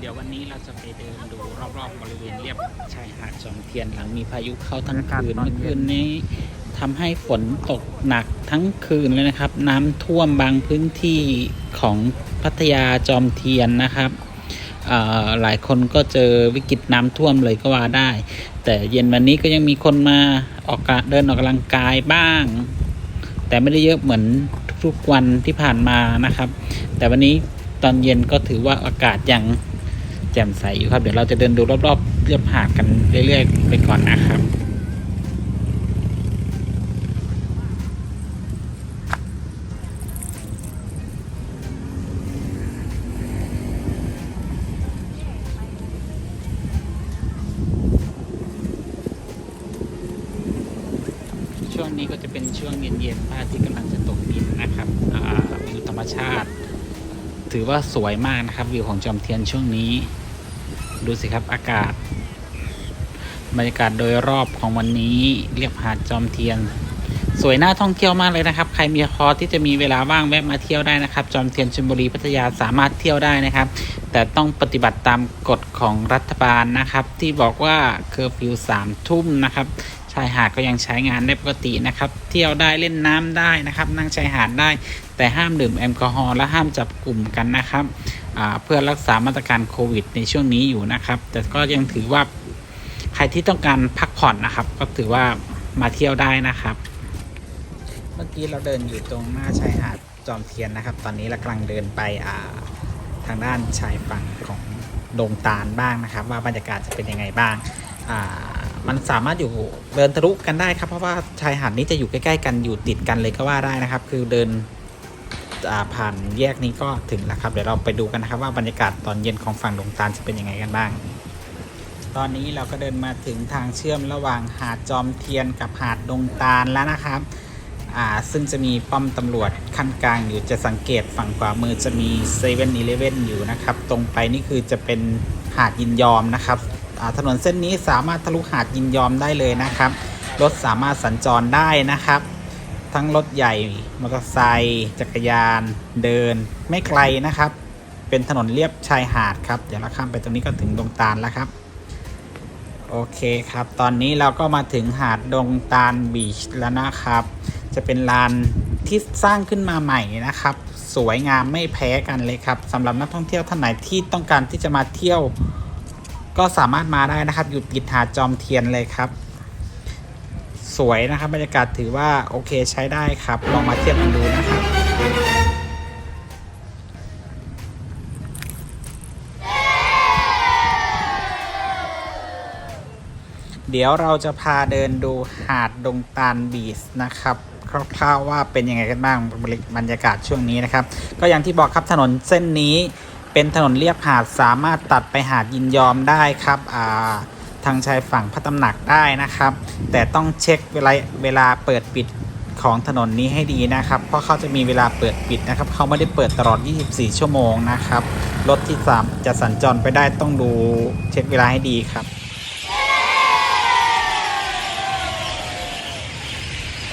เดี๋ยววันนี้เราจะไปเดินดูรอบๆบริเวณเรียบชายหาดจอมเทียนหลังมีพายุเข้าทั้งคืนเมื่อคืนนี้ทำให้ฝนตกหนักทั้งคืนเลยนะครับ น้ำท่วมบางพื้นที่ของพัทยาจอมเทียนนะครับหลายคนก็เจอวิกฤตน้ำท่วมเลยก็ว่าได้ แต่เย็นวันนี้ก็ยังมีคนมาออกกเดินออกกำลังกายบ้าง แต่ไม่ได้เยอะเหมือนทุกวันที่ผ่านมานะครับ แต่วันนี้ตอนเย็นก็ถือว่าอากาศยัง แจ่มใสอยู่ครับ เดี๋ยวเราจะเดินดูรอบๆเรียบหาดกันเรื่อยๆไปก่อนนะครับช่วงนี้ก็จะเป็นช่วงเย็นๆพระอาทิตย์กำลังจะตกดินนะครับอ่าวิวธรรมชาติ ถือว่าสวยมากนะครับวิวของจอมเทียนช่วงนี้ ดูสิครับอากาศ บรรยากาศโดยรอบของวันนี้เรียบหาดจอมเทียน สวยน่าท่องเที่ยวมากเลยนะครับ ใครมีพอที่จะมีเวลาว่างแวะมาเที่ยวได้นะครับ จอมเทียนชลบุรีพัทยาสามารถเที่ยวได้นะครับ แต่ต้องปฏิบัติตามกฎของรัฐบาลนะครับ ที่บอกว่าเคอร์ฟิวสามทุ่มนะครับายหาดก็ยังใช้งานได้ปกตินะครับ เที่ยวได้เล่นน้ำได้นะครับ นั่งชายหาดได้ แต่ห้ามดื่มแอลกอฮอล์และห้ามจับกลุ่มกันนะครับเพื่อรักษามาตรการโควิด ในช่วงนี้อยู่นะครับ แต่ก็ยังถือว่าใครที่ต้องการพักผ่อนนะครับ ก็ถือว่ามาเที่ยวได้นะครับ เมื่อกี้เราเดินอยู่ตรงหน้าชายหาดจอมเทียนนะครับ ตอนนี้เรากำลังเดินไปาทางด้านชายฝั่งของดงตาลบ้างนะครับ ว่าบรรยากาศจะเป็นยังไงบ้างอ่า มันสามารถอยู่เดินทะลุกันได้ครับเพราะว่าชายหาดนี้จะอยู่ใกล้ๆกันอยู่ติดกันเลยก็ว่าได้นะครับ คือเดินผ่านแยกนี้ก็ถึงแล้วครับ เดี๋ยวเราไปดูกันนะครับว่าบรรยากาศตอนเย็นของฝั่งดงตาลจะเป็นยังไงกันบ้าง ตอนนี้เราก็เดินมาถึงทางเชื่อมระหว่างหาดจอมเทียนกับหาดดงตาลแล้วนะครับอ่าซึ่งจะมีป้อมตำรวจขั้นกลางอยู่จะสังเกตฝั่งขวามือจะมีเซเว่นอีเลเว่นอยู่นะครับ ตรงไปนี่คือจะเป็นหาดยินยอมนะครับ ถนนเส้นนี้สามารถทะลุหาดยินยอมได้เลยนะครับ รถสามารถสัญจรได้นะครับ ทั้งรถใหญ่มอเตอร์ไซค์จักรยาน เดิน ไม่ไกลนะครับ เป็นถนนเรียบชายหาดครับ เดี๋ยวเราข้ามไปตรงนี้ก็ถึงดงตาลแล้วครับโอเคครับ ตอนนี้เราก็มาถึงหาดดงตาลบีชแล้วนะครับ จะเป็นลานที่สร้างขึ้นมาใหม่นะครับ สวยงามไม่แพ้กันเลยครับสำหรับนักท่องเที่ยวท่านไหนที่ต้องการที่จะมาเที่ยว ก็สามารถมาได้นะครับ อยู่ติดหาดจอมเทียนเลยครับ สวยนะครับบรรยากาศถือว่าโอเคใช้ได้ครับลองมาเทียบกันดูนะครับเดี๋ยวเราจะพาเดินดูหาดดงตาลบีชนะครับคร่าวๆว่าเป็นยังไงกันบ้างบรรยากาศช่วงนี้นะครับ ก็อย่างที่บอกครับถนนเส้นนี้ เป็นถนนเรียบหาดสามารถตัดไปหาดยินยอมได้ครับาทางชายฝั่งพระตำหนักได้นะครับ แต่ต้องเช็คเวลาเวลาเปิดปิดของถนนนี้ให้ดีนะครับ เพราะเขาจะมีเวลาเปิดปิดนะครับ เขาไม่ได้เปิดตลอด 24 ชั่วโมงนะครับ รถที่สามจะสัญจรไปได้ต้องดูเช็คเวลาให้ดีครับ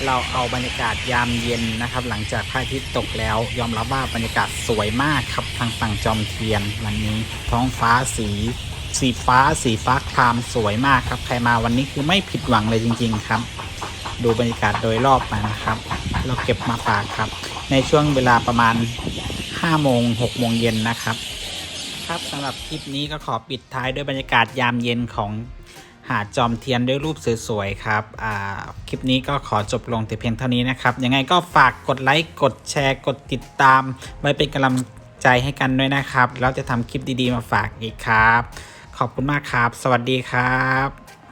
เราเอาบรรยากาศยามเย็นนะครับ หลังจากพระอาทิตย์ตกแล้ว ยอมรับว่าบรรยากาศสวยมากครับทางฝั่งจอมเทียนวันนี้ท้องฟ้าสีสีฟ้าสีฟ้าครามสวยมากครับ ใครมาวันนี้คือไม่ผิดหวังเลยจริง ๆ ครับ ดูบรรยากาศโดยรอบมานะครับ เราเก็บมาฝากครับ ในช่วงเวลาประมาณ5โมง6โมงเย็นนะครับ ครับสำหรับคลิปนี้ก็ขอปิดท้ายด้วยบรรยากาศยามเย็นของ หาดจอมเทียนด้วยรูปสวยๆครับอ่าคลิปนี้ก็ขอจบลงแต่เพียงเท่านี้นะครับ ยังไงก็ฝากกดไลค์ กดแชร์ กดติดตาม ไว้เป็นกำลังใจให้กันด้วยนะครับ แล้วจะทำคลิปดีๆมาฝากอีกครับ ขอบคุณมากครับ สวัสดีครับ